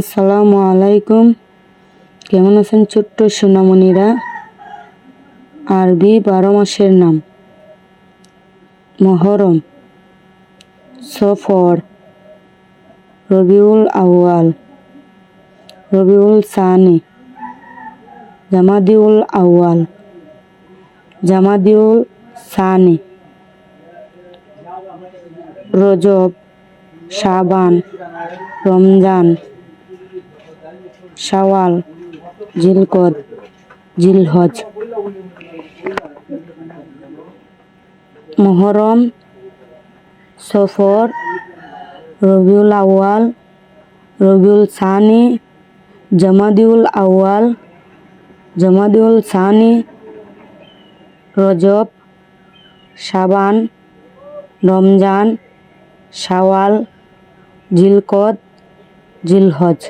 আসসালামু আলাইকুম। কেমন আছেন ছোট্ট সোনামণিরা? আরবি বারো মাসের নাম। মহরম। সফর। রবিউল আউয়াল। রবিউল সানি। জামাদিউল আউয়াল। জামাদিউল সানি। রজব, শাবান, রমজান। শাওয়াল জিলকদ জিলহজ, মহরম, সফর, রবিউল আউয়াল, রবিউল সানি, জামাদিউল আউয়াল, জামাদিউল সানি, রজব, শাবান, রমজান, শাওয়াল জিলকদ জিলহজ।